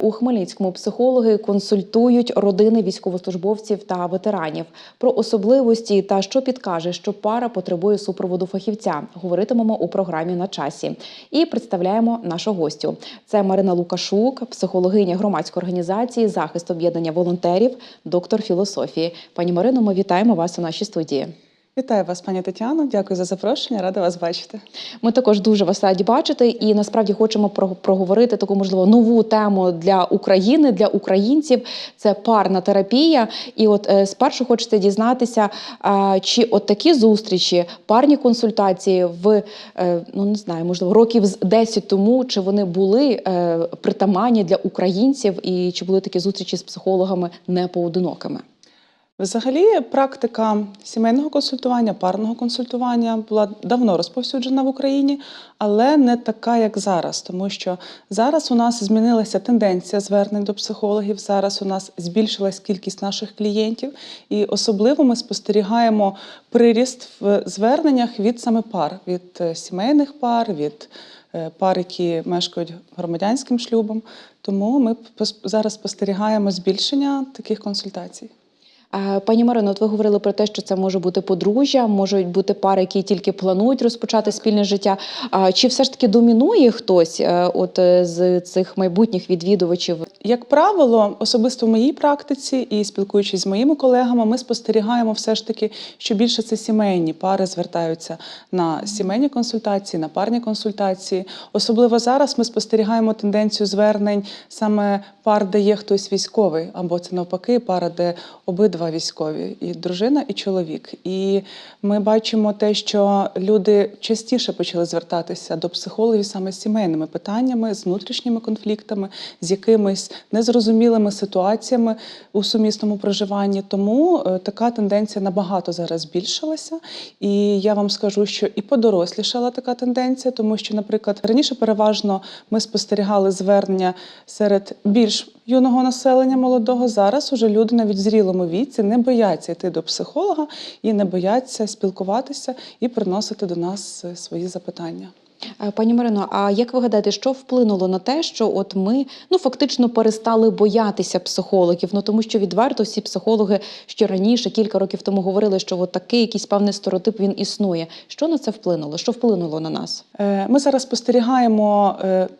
У Хмельницькому психологи консультують родини військовослужбовців та ветеранів про особливості та що підкаже, що пара потребує супроводу фахівця. Говоритимемо у програмі на часі. І представляємо нашу гостю. Це Марина Лукашук, психологиня громадської організації захист об'єднання волонтерів, доктор філософії. Пані Марино, ми вітаємо вас у нашій студії. Вітаю вас, пані Тетяно. Дякую за запрошення. Рада вас бачити. Ми також дуже вас раді бачити, і насправді хочемо про- проговорити таку можливо нову тему для України, для українців. Це парна терапія. І от е, спершу хочеться дізнатися, чи от такі зустрічі, парні консультації в е, ну не знаю, можливо, років з 10 тому, чи вони були е, притаманні для українців, і чи були такі зустрічі з психологами не поодинокими? Взагалі, практика сімейного консультування, парного консультування була давно розповсюджена в Україні, але не така, як зараз, тому що зараз у нас змінилася тенденція звернень до психологів. Зараз у нас збільшилась кількість наших клієнтів, і особливо ми спостерігаємо приріст в зверненнях від саме пар, від е, сімейних пар, від е, пар, які мешкають громадянським шлюбом. Тому ми зараз спостерігаємо збільшення таких консультацій. Е, Пані Марино, от ви говорили про те, що це може бути подружжя, можуть бути пари, які тільки планують розпочати спільне життя. Чи все ж таки домінує хтось е, от е, з цих майбутніх відвідувачів? Як правило, особисто в моїй практиці і спілкуючись з моїми колегами, ми спостерігаємо все ж таки, що більше це сімейні пари звертаються на сімейні консультації, на парні консультації. Особливо зараз ми спостерігаємо тенденцію звернень саме пар, де є хтось військовий, або це навпаки, пара, де обидва військові, і дружина, і чоловік. І ми бачимо те, що люди частіше почали звертатися до психологів саме з сімейними питаннями, з внутрішніми конфліктами, з якимись незрозумілими ситуаціями у сумісному проживанні. Тому е, така тенденція набагато зараз збільшилася. І я вам скажу, що і подорослішала така тенденція, тому що, наприклад, раніше переважно ми спостерігали звернення серед більш юного населення молодого. Зараз уже люди навіть в зрілому віці не бояться йти до психолога і не бояться спілкуватися і приносити до нас е, свої запитання. Е, Пані Марино, а як ви гадаєте, що вплинуло на те, що от ми ну фактично перестали боятися психологів? Ну тому що відверто всі психологи ще раніше, кілька років тому говорили, що от такий якийсь певний стереотип він існує. Що на це вплинуло? Що вплинуло на нас? Е, Ми зараз спостерігаємо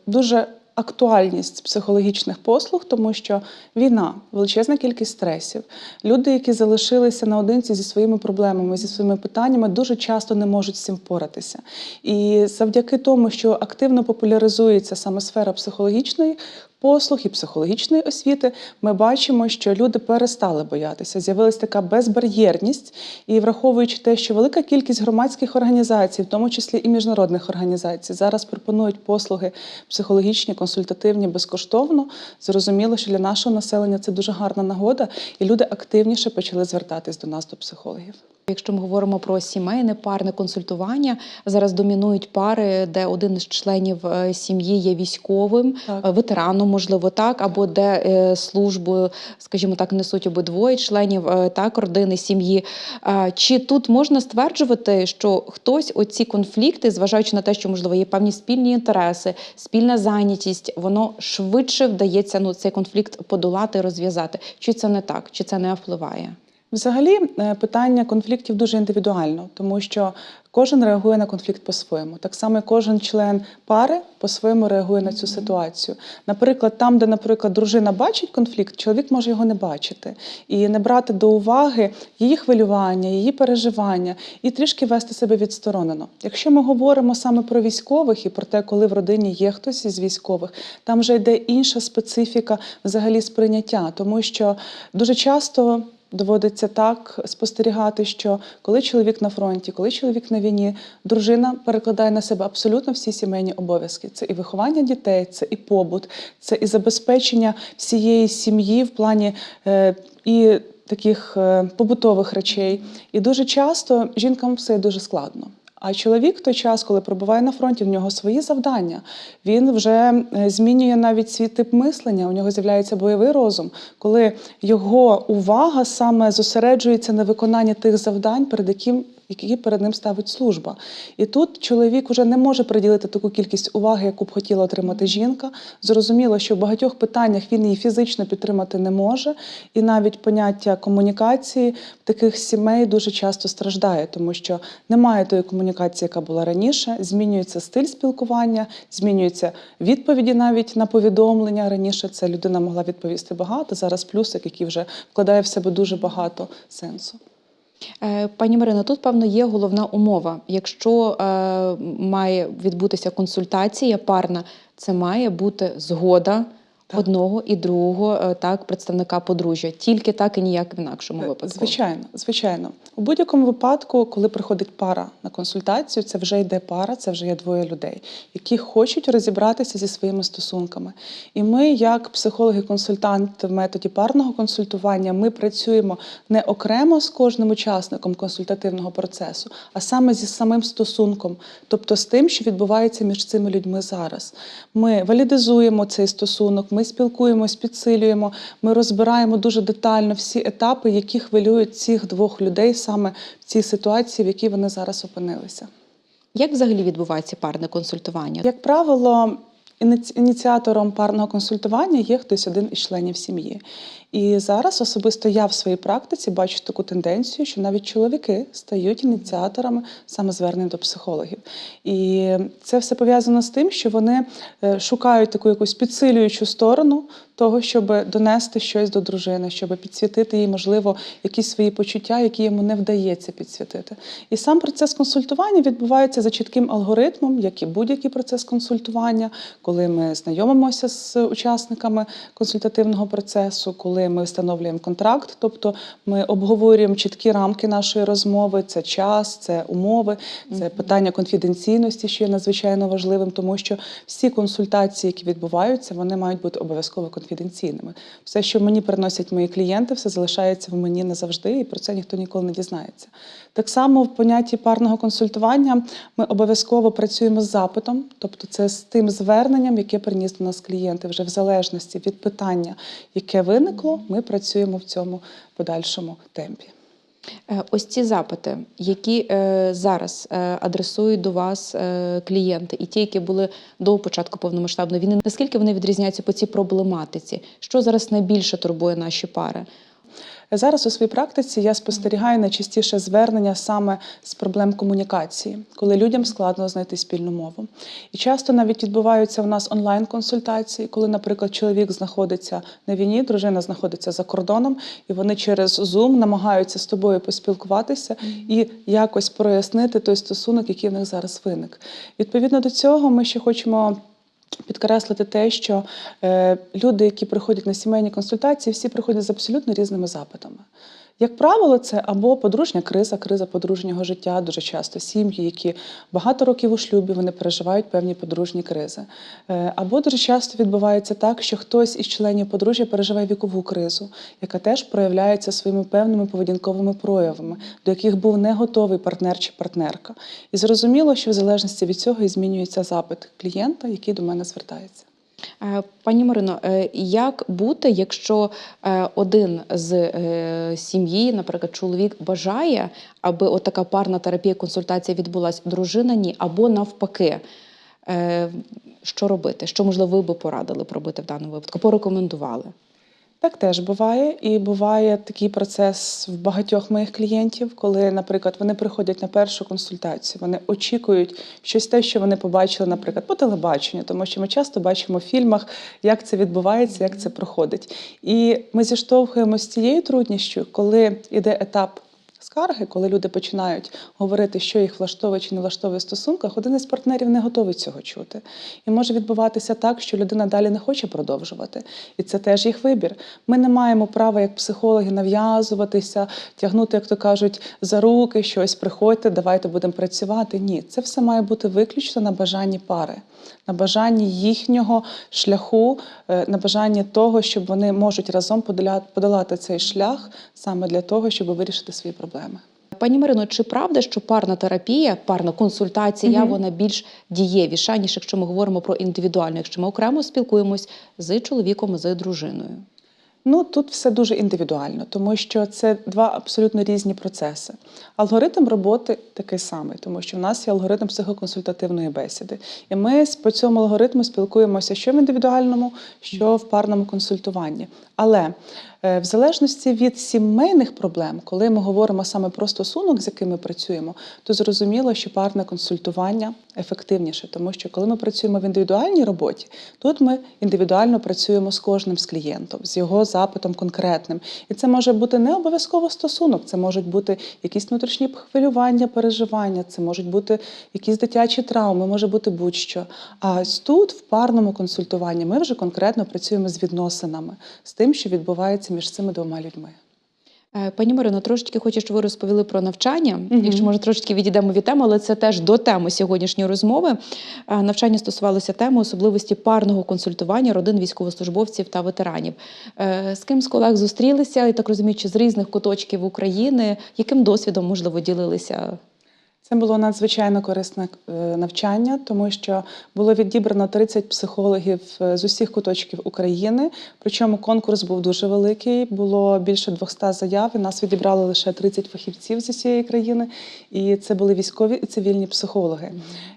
дуже актуальність психологічних послуг, тому що війна, величезна кількість стресів. Люди, які залишилися наодинці зі своїми проблемами, зі своїми питаннями, дуже часто не можуть з цим впоратися. І завдяки тому, що активно популяризується саме сфера психологічної. Послуг і психологічної освіти ми бачимо, що люди перестали боятися. З'явилася така безбар'єрність, і враховуючи те, що велика кількість громадських організацій, в тому числі і міжнародних організацій, зараз пропонують послуги психологічні, консультативні безкоштовно. Зрозуміло, що для нашого населення це дуже гарна нагода, і люди активніше почали звертатись до нас, до психологів. Якщо ми говоримо про сімейне парне консультування, зараз домінують пари, де один із членів е, сім'ї є військовим, Так. е, ветераном, можливо, так, або де е, службу, скажімо так, несуть обидвоє членів так, родини, сім'ї. Чи тут можна стверджувати, що хтось оці конфлікти, зважаючи на те, що можливо є певні спільні інтереси, спільна зайнятість, воно швидше вдається ну цей конфлікт подолати, розв'язати? Чи це не так? Чи це не впливає? Взагалі, е, питання конфліктів дуже індивідуально, тому що кожен реагує на конфлікт по-своєму. Так само кожен член пари по-своєму реагує на цю ситуацію. Наприклад, там, де, наприклад, дружина бачить конфлікт, чоловік може його не бачити і не брати до уваги її хвилювання, її переживання і трішки вести себе відсторонено. Якщо ми говоримо саме про військових і про те, коли в родині є хтось із військових, там вже йде інша специфіка взагалі сприйняття, тому що дуже часто. Доводиться так спостерігати, що коли чоловік на фронті, коли чоловік на війні, дружина перекладає на себе абсолютно всі сімейні обов'язки. Це і виховання дітей, це і побут, це і забезпечення всієї сім'ї в плані е, і таких е, побутових речей. І дуже часто жінкам все дуже складно. А чоловік в той час, коли перебуває на фронті, в нього свої завдання. Він вже е, змінює навіть свій тип мислення. У нього з'являється бойовий розум, коли його увага саме зосереджується на виконанні тих завдань, перед яким який перед ним ставить служба. І тут чоловік вже не може приділити таку кількість уваги, яку б хотіла отримати жінка. Зрозуміло, що в багатьох питаннях він її фізично підтримати не може, і навіть поняття комунікації таких сімей дуже часто страждає, тому що немає тої комунікації, яка була раніше. Змінюється стиль спілкування, змінюються відповіді навіть на повідомлення. Раніше це людина могла відповісти багато. Зараз плюсик, який вже вкладає в себе дуже багато сенсу. Е, Пані Марина, тут певно є головна умова. Якщо е, має відбутися консультація парна, це має бути згода Так. одного і другого е, так представника подружжя. Тільки так і ніяк в інакшому Е, випадку. Звичайно, звичайно. У будь-якому випадку, коли приходить пара на консультацію, це вже йде пара, це вже є двоє людей, які хочуть розібратися зі своїми стосунками. І ми, як психологи-консультант в методі парного консультування, ми працюємо не окремо з кожним учасником консультативного процесу, а саме зі самим стосунком, тобто з тим, що відбувається між цими людьми зараз. Ми валідизуємо цей стосунок, ми спілкуємось, підсилюємо, ми розбираємо дуже детально всі етапи, які хвилюють цих двох людей саме в цій ситуації, в якій вони зараз опинилися. Як взагалі відбувається парне консультування? Як правило, ініціатором парного консультування є хтось один із членів сім'ї. І зараз особисто я в своїй практиці бачу таку тенденцію, що навіть чоловіки стають ініціаторами саме звернень до психологів. І це все пов'язано з тим, що вони е, шукають таку якусь підсилюючу сторону того, щоб донести щось до дружини, щоб підсвітити їй, можливо, якісь свої почуття, які йому не вдається підсвітити. І сам процес консультування відбувається за чітким алгоритмом, як і будь-який процес консультування, коли ми знайомимося з учасниками консультативного процесу, коли ми встановлюємо контракт, тобто ми обговорюємо чіткі рамки нашої розмови, це час, це умови, це питання конфіденційності, що є надзвичайно важливим, тому що всі консультації, які відбуваються, вони мають бути обов'язково конфіденційними. Все, що мені приносять мої клієнти, все залишається в мені назавжди, і про це ніхто ніколи не дізнається. Так само в понятті парного консультування ми обов'язково працюємо з запитом, тобто це з тим зверненням, яке приніс до нас клієнти, вже в залежності від питання, яке виникло, ми працюємо в цьому подальшому темпі. Е, Ось ці запити, які е, зараз е, адресують до вас е, клієнти, і ті, які були до початку повномасштабної війни, наскільки вони відрізняються по цій проблематиці? Що зараз найбільше турбує наші пари? Зараз у своїй практиці я спостерігаю найчастіше звернення саме з проблем комунікації, коли людям складно знайти спільну мову. І часто навіть відбуваються у нас онлайн-консультації, коли, наприклад, чоловік знаходиться на війні, дружина знаходиться за кордоном, і вони через Zoom намагаються з тобою поспілкуватися і якось прояснити той стосунок, який в них зараз виник. Відповідно до цього, ми ще хочемо. Підкреслити те, що е, люди, які приходять на сімейні консультації, всі приходять з абсолютно різними запитами. Як правило, це або подружня криза, криза подружнього життя, дуже часто сім'ї, які багато років у шлюбі, вони переживають певні подружні кризи. Е, Або дуже часто відбувається так, що хтось із членів подружжя переживає вікову кризу, яка теж проявляється своїми певними поведінковими проявами, до яких був не готовий партнер чи партнерка. І зрозуміло, що в залежності від цього і змінюється запит клієнта, який до мене звертається. Е, Пані Марино, е, як бути, якщо е, один з сім'ї, наприклад, чоловік бажає, аби отака парна терапія, консультація відбулася, дружина ні, або навпаки? Що робити? Що можливо ви би порадили пробити в даному випадку? Порекомендували? Так теж буває, і буває такий процес в багатьох моїх клієнтів, коли, наприклад, вони приходять на першу консультацію, вони очікують щось те, що вони побачили, наприклад, по телебаченню, тому що ми часто бачимо в фільмах, як це відбувається, як це проходить. І ми зіштовхуємося з цією трудністю, коли йде етап. Скарги, коли люди починають говорити, що їх влаштовує чи не влаштовує в стосунках, один із партнерів не готовий цього чути. І може відбуватися так, що людина далі не хоче продовжувати. І це теж їх вибір. Ми не маємо права, як психологи, нав'язуватися, тягнути, як то кажуть, за руки, щось приходьте, давайте будемо працювати. Ні, це все має бути виключно на бажанні пари, на бажанні їхнього шляху, е, на бажанні того, щоб вони можуть разом подолати цей шлях саме для того, щоб вирішити свої проблеми. Пані Марино, чи правда, що парна терапія, парна консультація, угу. вона більш дієвіша, ніж якщо ми говоримо про індивідуальну, якщо ми окремо спілкуємось з чоловіком, з дружиною? Ну тут все дуже індивідуально, тому що це два абсолютно різні процеси. Алгоритм роботи такий самий, тому що в нас є алгоритм психоконсультативної бесіди. І ми по цьому алгоритму спілкуємося що в індивідуальному, що в парному консультуванні. Але е, в залежності від сімейних проблем, коли ми говоримо саме про стосунок, з яким ми працюємо, то зрозуміло, що парне консультування ефективніше, тому що коли ми працюємо в індивідуальній роботі, тут ми індивідуально працюємо з кожним з клієнтом, з його запитом конкретним. І це може бути не обов'язково стосунок, це можуть бути якісь внутрішні хвилювання, переживання, це можуть бути якісь дитячі травми, може бути будь-що. А ось тут, в парному консультуванні, ми вже конкретно працюємо з відносинами, з тим, що відбувається між цими двома людьми. Е, Пані Марино, трошечки хочу, щоб ви розповіли про навчання. Мгм. Якщо може трошечки відійдемо від теми, але це теж до теми сьогоднішньої розмови. Е, Навчання стосувалося теми особливості парного консультування родин військовослужбовців та ветеранів. Е, З ким з колег зустрілися, і так розумію, чи з різних куточків України, яким досвідом можливо ділилися? Це було надзвичайно корисне е, навчання, тому що було відібрано 30 психологів е, з усіх куточків України. Причому конкурс був дуже великий. Було більше 200 заяв. і Нас відібрали лише 30 фахівців з усієї країни. І це були військові і цивільні психологи.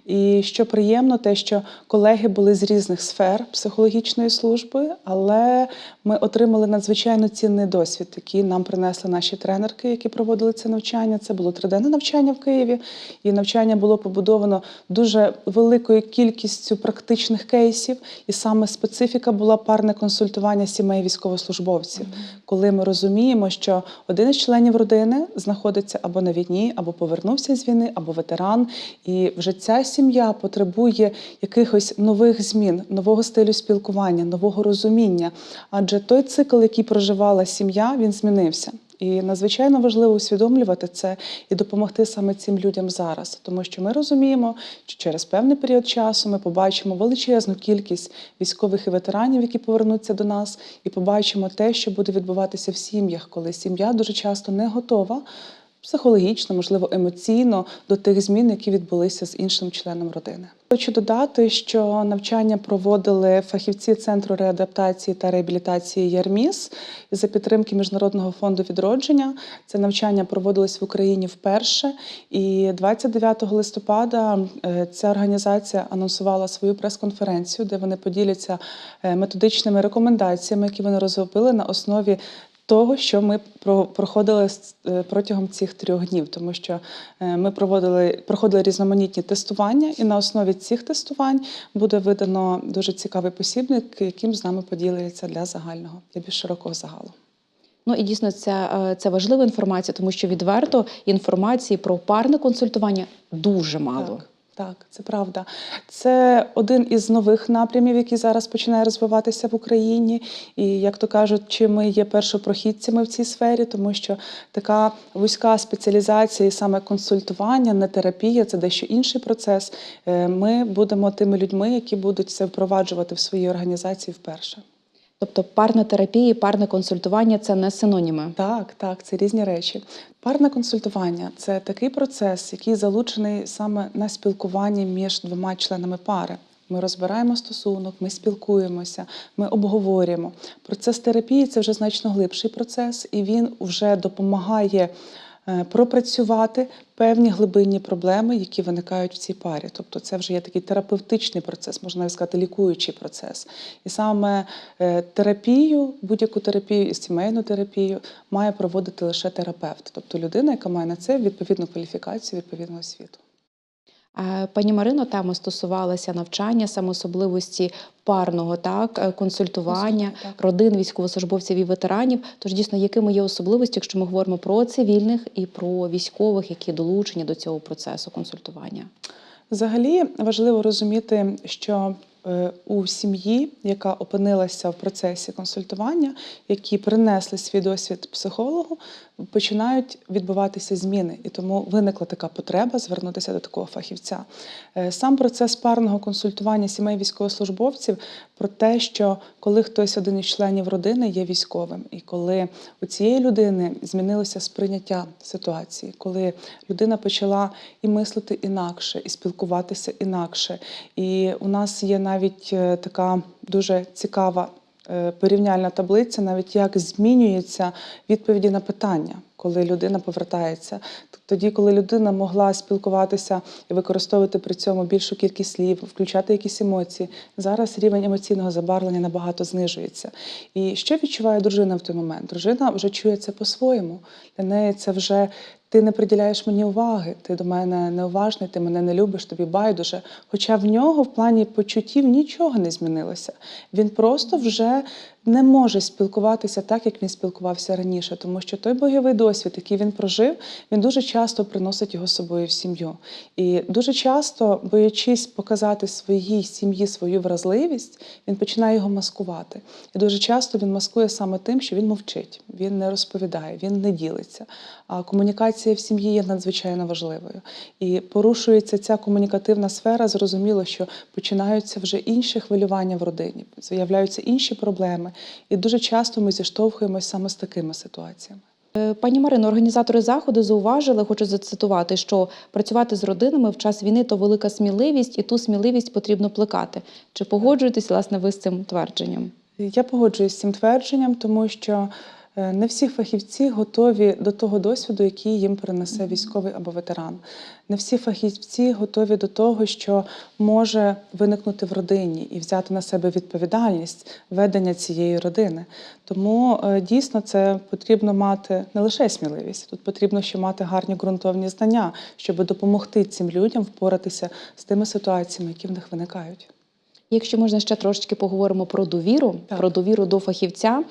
І що приємно, те, що колеги були з різних сфер психологічної служби, але ми отримали надзвичайно цінний досвід, який нам принесли наші тренерки, які проводили це навчання. Це було триденне навчання в Києві, і навчання було побудовано дуже великою кількістю практичних кейсів. І саме специфіка була парне консультування сімей військовослужбовців, коли ми розуміємо, що один із членів родини знаходиться або на війні, або повернувся з війни, або ветеран, і вже ця сім'я потребує якихось нових змін, нового стилю спілкування, нового розуміння. Адже той цикл, який проживала сім'я, він змінився. І надзвичайно важливо усвідомлювати це і допомогти саме цим людям зараз, тому що ми розуміємо, що через певний період часу ми побачимо величезну кількість військових і ветеранів, які повернуться до нас, і побачимо те, що буде відбуватися в сім'ях, коли сім'я дуже часто не готова. Психологічно, можливо, емоційно до тих змін, які відбулися з іншим членом родини. Хочу додати, що навчання проводили фахівці Центру реадаптації та реабілітації ЯРМІС за підтримки Міжнародного фонду відродження. Це навчання проводилось в Україні вперше. І 29 листопада е, ця організація анонсувала свою прес-конференцію, де вони поділяться е, методичними рекомендаціями, які вони розробили на основі того, що ми про- проходили е, протягом цих трьох днів, тому що е, ми проводили проходили різноманітні тестування, і на основі цих тестувань буде видано дуже цікавий посібник, яким з нами поділиться для загального, для більш широкого загалу. Ну і дійсно це, це важлива інформація, тому що відверто інформації про парне консультування дуже мало. Так, так, це правда. Це один із нових напрямів, який зараз починає розвиватися в Україні. І як то кажуть, чи ми є першопрохідцями в цій сфері, тому що така вузька спеціалізація і саме консультування, не терапія, це дещо інший процес. Е, Ми будемо тими людьми, які будуть це впроваджувати в своїй організації вперше. Тобто парна терапія і парне консультування це не синоніми. Так, так, це різні речі. Парне консультування це такий процес, який залучений саме на спілкуванні між двома членами пари. Ми розбираємо стосунок, ми спілкуємося, ми обговорюємо. Процес терапії це вже значно глибший процес, і він вже допомагає пропрацювати певні глибинні проблеми, які виникають в цій парі. Тобто, це вже є такий терапевтичний процес, можна навіть сказати, лікуючий процес. І саме е, терапію, будь-яку терапію і сімейну терапію має проводити лише терапевт, тобто людина, яка має на це відповідну кваліфікацію, відповідну освіту. Е, Пані Марино, тема стосувалася навчання, саме особливості парного так е, консультування Так. родин військовослужбовців і ветеранів. Тож дійсно, якими є особливості, якщо ми говоримо про цивільних і про військових, які долучені до цього процесу консультування? Взагалі важливо розуміти, що е, у сім'ї, яка опинилася в процесі консультування, які принесли свій досвід психологу, починають відбуватися зміни, і тому виникла така потреба звернутися до такого фахівця. Е, Сам процес парного консультування сімей військовослужбовців про те, що коли хтось один із членів родини є військовим, і коли у цієї людини змінилося сприйняття ситуації, коли людина почала і мислити інакше, і спілкуватися інакше. І у нас є навіть е, така дуже цікава порівняльна таблиця, навіть як змінюються відповіді на питання, коли людина повертається. Тоді, коли людина могла спілкуватися і використовувати при цьому більшу кількість слів, включати якісь емоції, зараз рівень емоційного забарвлення набагато знижується. І що відчуває дружина в той момент? Дружина вже чує це по-своєму. Для неї це вже ти не приділяєш мені уваги, ти до мене неуважний, ти мене не любиш, тобі байдуже. Хоча в нього в плані почуттів нічого не змінилося. Він просто вже не може спілкуватися так, як він спілкувався раніше, тому що той бойовий досвід, який він прожив, він дуже часто приносить його з собою в сім'ю. І дуже часто, боячись показати своїй сім'ї свою вразливість, він починає його маскувати. І дуже часто він маскує саме тим, що він мовчить, він не розповідає, він не ділиться. А комунікація в сім'ї є надзвичайно важливою. І порушується ця комунікативна сфера, зрозуміло, що починаються вже інші хвилювання в родині, з'являються інші проблеми. І дуже часто ми зіштовхуємося саме з такими ситуаціями. Е, Пані Марино, організатори заходу зауважили, хочу зацитувати, що працювати з родинами в час війни то велика сміливість, і ту сміливість потрібно плекати. Чи погоджуєтесь власне ви з цим твердженням? Я погоджуюсь з цим твердженням, тому що не всі фахівці готові до того досвіду, який їм принесе військовий або ветеран. Не всі фахівці готові до того, що може виникнути в родині і взяти на себе відповідальність ведення цієї родини. Тому е, дійсно це потрібно мати не лише сміливість, тут потрібно ще мати гарні ґрунтовні знання, щоб допомогти цим людям впоратися з тими ситуаціями, які в них виникають. Якщо можна ще трошечки поговоримо про довіру, Так. про довіру до фахівця.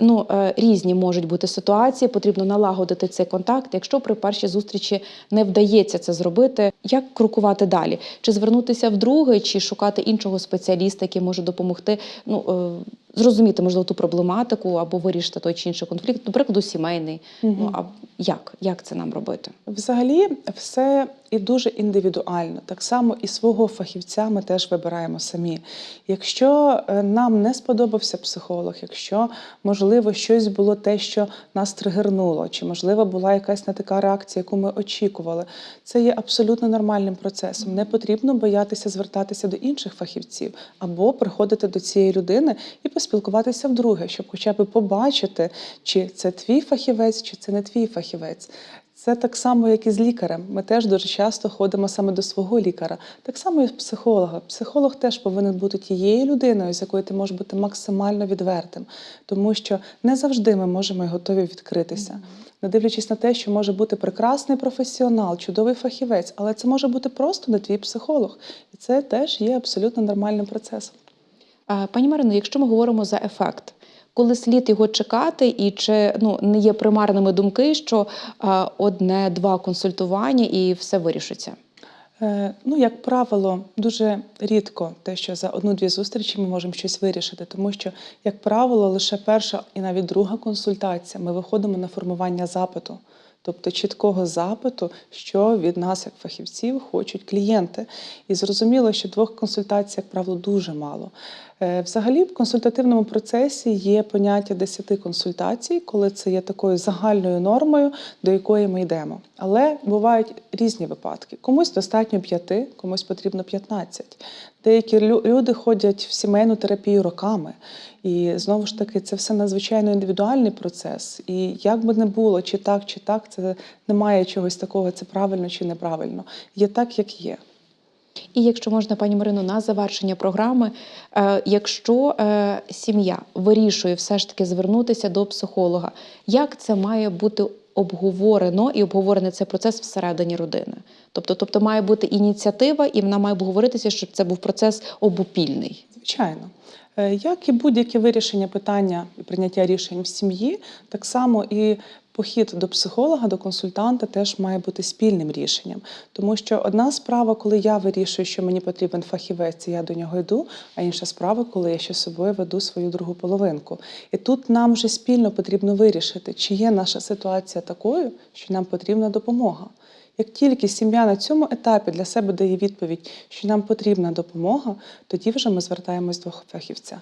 Ну, е, різні можуть бути ситуації, потрібно налагодити цей контакт. Якщо при першій зустрічі не вдається це зробити, як крокувати далі? Чи звернутися вдруге, чи шукати іншого спеціаліста, який може допомогти ну, е, зрозуміти, можливо, ту проблематику або вирішити той чи інший конфлікт, до прикладу, сімейний. Ну а як? Як це нам робити? Взагалі, все і дуже індивідуально. Так само і свого фахівця ми теж вибираємо самі. Якщо е, нам не сподобався психолог, якщо можливо щось було те, що нас тригернуло, чи можливо була якась не така реакція, яку ми очікували, це є абсолютно нормальним процесом. Не потрібно боятися звертатися до інших фахівців або приходити до цієї людини і поспілкуватися вдруге, щоб хоча б побачити, чи це твій фахівець, чи це не твій фахівець. Це так само, як і з лікарем. Ми теж дуже часто ходимо саме до свого лікаря. Так само і з психолога. Психолог теж повинен бути тією людиною, з якою ти можеш бути максимально відвертим, тому що не завжди ми можемо і готові відкритися. Не дивлячись на те, що може бути прекрасний професіонал, чудовий фахівець, але це може бути просто не твій психолог. І це теж є абсолютно нормальним процесом. Е, Пані Марино, якщо ми говоримо за ефект, коли слід його чекати, і чи ну не є примарними думки, що е, одне-два консультування і все вирішиться? Е, Ну, як правило, дуже рідко те, що за одну-дві зустрічі ми можемо щось вирішити, тому що, як правило, лише перша і навіть друга консультація ми виходимо на формування запиту, тобто чіткого запиту, що від нас, як фахівців, хочуть клієнти. І зрозуміло, що двох консультацій, як правило, дуже мало. Е, Взагалі, в консультативному процесі є поняття 10 консультацій, коли це є такою загальною нормою, до якої ми йдемо. Але бувають різні випадки. Комусь достатньо 5, комусь потрібно 15. Деякі люди ходять в сімейну терапію роками. І знову ж таки, це все надзвичайно індивідуальний процес. І як би не було, чи так, чи так, це немає чогось такого, це правильно чи неправильно. Є так, як є. І якщо можна, пані Марино, на завершення програми, е, якщо е, сім'я вирішує все ж таки звернутися до психолога, як це має бути обговорено і обговорений цей процес всередині родини? Тобто, тобто має бути ініціатива, і вона має обговоритися, щоб це був процес обопільний. Звичайно. Е, Як і будь-яке вирішення питання і прийняття рішень в сім'ї, так само і похід до психолога, до консультанта теж має бути спільним рішенням. Тому що одна справа, коли я вирішую, що мені потрібен фахівець, і я до нього йду, а інша справа, коли я ще з собою веду свою другу половинку. І тут нам вже спільно потрібно вирішити, чи є наша ситуація такою, що нам потрібна допомога. Як тільки сім'я на цьому етапі для себе дає відповідь, що нам потрібна допомога, тоді вже ми звертаємось до фахівця.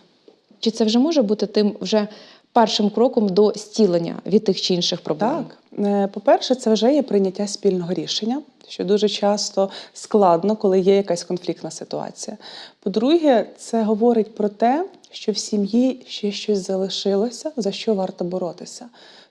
Чи це вже може бути тим вже першим кроком до стілення від тих чи інших проблем? Так, Е, по-перше, це вже є прийняття спільного рішення, що дуже часто складно, коли є якась конфліктна ситуація. По-друге, це говорить про те, що в сім'ї ще щось залишилося, за що варто боротися.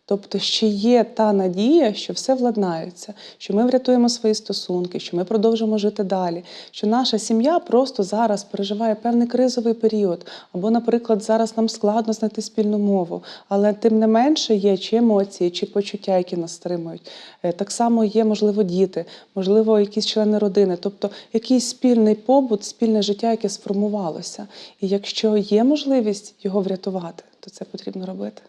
Тобто ще є та надія, що все владнається, що ми врятуємо свої стосунки, що ми продовжимо жити далі, що наша сім'я просто зараз переживає певний кризовий період, або, наприклад, зараз нам складно знайти спільну мову, але тим не менше є чи емоції, чи почуття, які нас стримують. Е, Так само є, можливо, діти, можливо, якісь члени родини, тобто якийсь спільний побут, спільне життя, яке сформувалося. І якщо є можливість його врятувати, то це потрібно робити.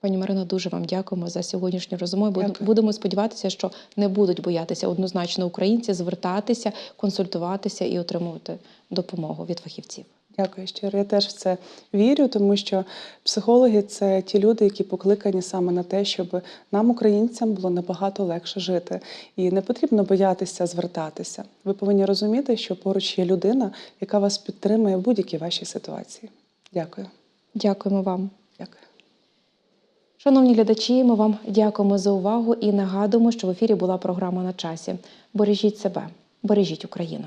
Пані Марино, дуже вам дякуємо за сьогоднішню розмову. Дякую. Будемо сподіватися, що не будуть боятися однозначно українці звертатися, консультуватися і отримувати допомогу від фахівців. Дякую щиро. Я теж в це вірю, тому що психологи це ті люди, які покликані саме на те, щоб нам, українцям, було набагато легше жити. І не потрібно боятися звертатися. Ви повинні розуміти, що поруч є людина, яка вас підтримує в будь-якій вашій ситуації. Дякую. Дякуємо вам. Дякую. Шановні глядачі, ми вам дякуємо за увагу і нагадуємо, що в ефірі була програма на часі. Бережіть себе, бережіть Україну.